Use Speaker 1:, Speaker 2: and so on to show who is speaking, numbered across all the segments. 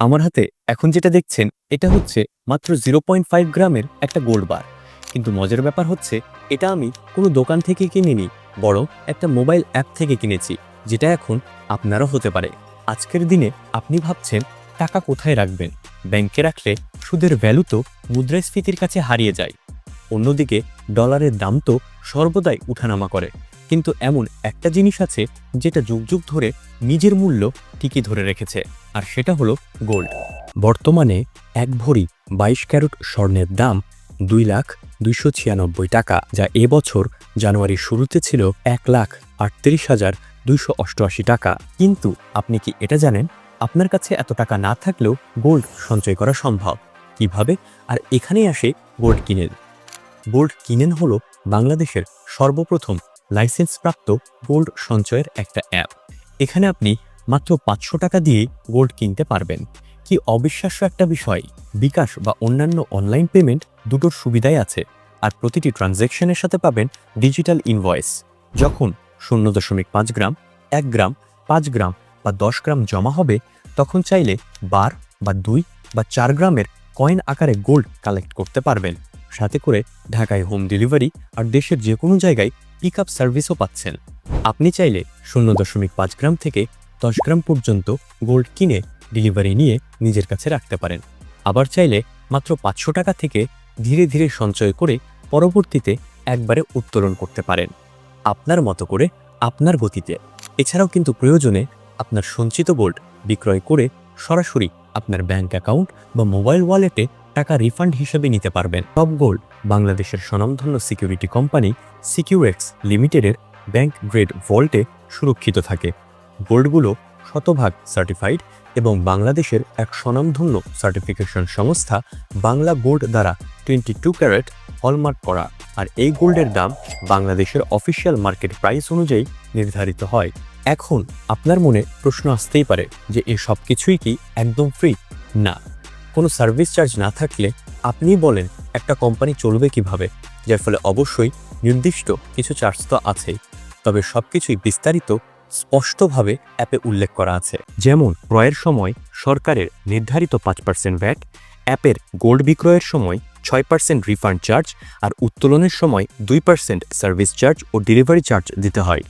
Speaker 1: আমার হাতে এখন যেটা দেখছেন, এটা হচ্ছে মাত্র জিরো পয়েন্ট ফাইভ গ্রামের একটা গোল্ড বার। কিন্তু মজার ব্যাপার হচ্ছে, এটা আমি কোনো দোকান থেকে কিনিনি, বরং একটা মোবাইল অ্যাপ থেকে কিনেছি, যেটা এখন আপনারও হতে পারে। আজকের দিনে আপনি ভাবছেন, টাকা কোথায় রাখবেন? ব্যাংকে রাখলে সুদের ভ্যালু তো মুদ্রাস্ফীতির কাছে হারিয়ে যায়। অন্যদিকে, ডলারের দাম তো সর্বদাই উঠানামা করে। কিন্তু এমন একটা জিনিস আছে, যেটা যুগ যুগ ধরে নিজের মূল্য ঠিকই ধরে রেখেছে। আর সেটা হলো গোল্ড। বর্তমানে এক ভরি বাইশ ক্যারট স্বর্ণের দাম দুই লাখ দুইশো ছিয়ানব্বই টাকা, যা এবছর জানুয়ারির শুরুতে ছিল এক লাখ আটত্রিশ হাজার দুইশো অষ্টআশি টাকা। কিন্তু আপনি কি এটা জানেন? আপনার কাছে এত টাকা না থাকলেও গোল্ড সঞ্চয় করা সম্ভব। কীভাবে? আর এখানেই আসে গোল্ড কিনেন। গোল্ড কিনেন হলো বাংলাদেশের সর্বপ্রথম লাইসেন্সপ্রাপ্ত গোল্ড সঞ্চয়ের একটা অ্যাপ। এখানে আপনি মাত্র পাঁচশো টাকা দিয়ে গোল্ড কিনতে পারবেন। কি অবিশ্বাস্য একটা বিষয়, বিকাশ বা অন্যান্য অনলাইন পেমেন্ট দুটোর সুবিধাই আছে, আর প্রতিটি ট্রানজ্যাকশনের সাথে পাবেন ডিজিটাল ইনভয়েস। যখন শূন্য দশমিক পাঁচ গ্রাম, এক গ্রাম, পাঁচ গ্রাম বা দশ গ্রাম জমা হবে, তখন চাইলে বার বা দুই বা চার গ্রামের কয়েন আকারে গোল্ড কালেক্ট করতে পারবেন। সাথে করে ঢাকায় হোম ডেলিভারি আর দেশের যে কোনো জায়গায় পিক আপ সার্ভিসও পাচ্ছেন। আপনি চাইলে শূন্য দশমিক পাঁচ গ্রাম থেকে দশ গ্রাম পর্যন্ত গোল্ড কিনে ডেলিভারি নিয়ে নিজের কাছে রাখতে পারেন। আবার চাইলে মাত্র পাঁচশো টাকা থেকে ধীরে ধীরে সঞ্চয় করে পরবর্তীতে একবারে উত্তোলন করতে পারেন। আপনার মতো করে আপনার গতিতে। এছাড়াও কিন্তু প্রয়োজনে আপনার সঞ্চিত গোল্ড বিক্রয় করে সরাসরি আপনার ব্যাংক অ্যাকাউন্ট বা মোবাইল ওয়ালেটে টাকা রিফান্ড হিসেবে নিতে পারবেন। টপ গোল্ড বাংলাদেশের স্বনামধন্য সিকিউরিটি কোম্পানি সিকিউরেক্স লিমিটেডের ব্যাংক গ্রেড ভল্টে সুরক্ষিত থাকে। গোল্ডগুলো শতভাগ সার্টিফাইড এবং বাংলাদেশের এক স্বনামধন্য সার্টিফিকেশন সংস্থা বাংলা গোল্ড দ্বারা টোয়েন্টি টু ক্যারেট হলমার্ক করা। আর এই গোল্ডের দাম বাংলাদেশের অফিসিয়াল মার্কেট প্রাইস অনুযায়ী নির্ধারিত হয়। এখন আপনার মনে প্রশ্ন আসতেই পারে যে এই সব কিছুই কি একদম ফ্রি না। কোনো সার্ভিস চার্জ না থাকলে আপনিই বলেন একটা কোম্পানি চলবে কীভাবে, যার ফলে অবশ্যই নির্দিষ্ট কিছু চার্জ তো আছেই। তবে সব কিছুই বিস্তারিত স্পষ্টভাবে অ্যাপে উল্লেখ করা আছে। যেমন, ক্রয়ের সময় সরকারের নির্ধারিত পাঁচ পার্সেন্ট ভ্যাট, অ্যাপের গোল্ড বিক্রয়ের সময় ছয় পার্সেন্ট রিফান্ড চার্জ আর উত্তোলনের সময় দুই পার্সেন্ট সার্ভিস চার্জ ও ডেলিভারি চার্জ দিতে হয়।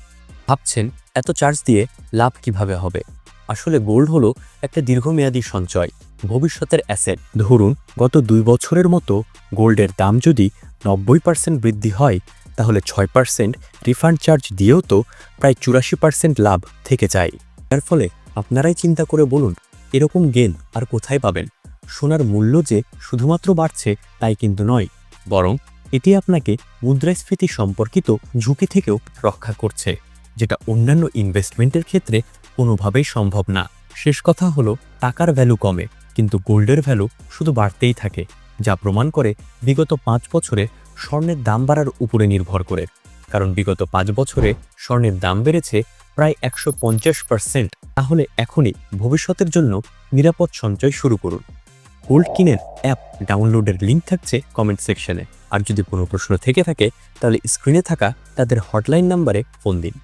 Speaker 1: ভাবছেন, এত চার্জ দিয়ে লাভ কীভাবে হবে? আসলে গোল্ড হলো একটা দীর্ঘমেয়াদী সঞ্চয়, ভবিষ্যতের অ্যাসেট। ধরুন, গত দুই বছরের মতো গোল্ডের দাম যদি নব্বই পার্সেন্ট বৃদ্ধি হয় তাহলে ছয় পার্সেন্ট রিফান্ড চার্জ দিয়েও তো প্রায় চুরাশি পার্সেন্ট লাভ থেকে যায়। যার ফলে আপনারাই চিন্তা করে বলুন, এরকম গেন আর কোথায় পাবেন? সোনার মূল্য যে শুধুমাত্র বাড়ছে, তাই কিন্তু নয়, বরং এটি আপনাকে মুদ্রাস্ফীতি সম্পর্কিত ঝুঁকি থেকেও রক্ষা করছে, যেটা অন্যান্য ইনভেস্টমেন্টের ক্ষেত্রে কোনোভাবেই সম্ভব না। শেষ কথা হলো, টাকার ভ্যালু কমে, কিন্তু গোল্ডের ভ্যালু শুধু বাড়তেই থাকে, যা প্রমাণ করে বিগত পাঁচ বছরে স্বর্ণের দাম বাড়ার উপরে নির্ভর করে, কারণ বিগত পাঁচ বছরে স্বর্ণের দাম বেড়েছে প্রায় একশো পঞ্চাশ পার্সেন্ট। তাহলে এখনই ভবিষ্যতের জন্য নিরাপদ সঞ্চয় শুরু করুন। গোল্ড কিনের অ্যাপ ডাউনলোডের লিঙ্ক থাকছে কমেন্ট সেকশনে। আর যদি কোনো প্রশ্ন থেকে থাকে, তাহলে স্ক্রিনে থাকা তাদের হটলাইন নাম্বারে ফোন দিন।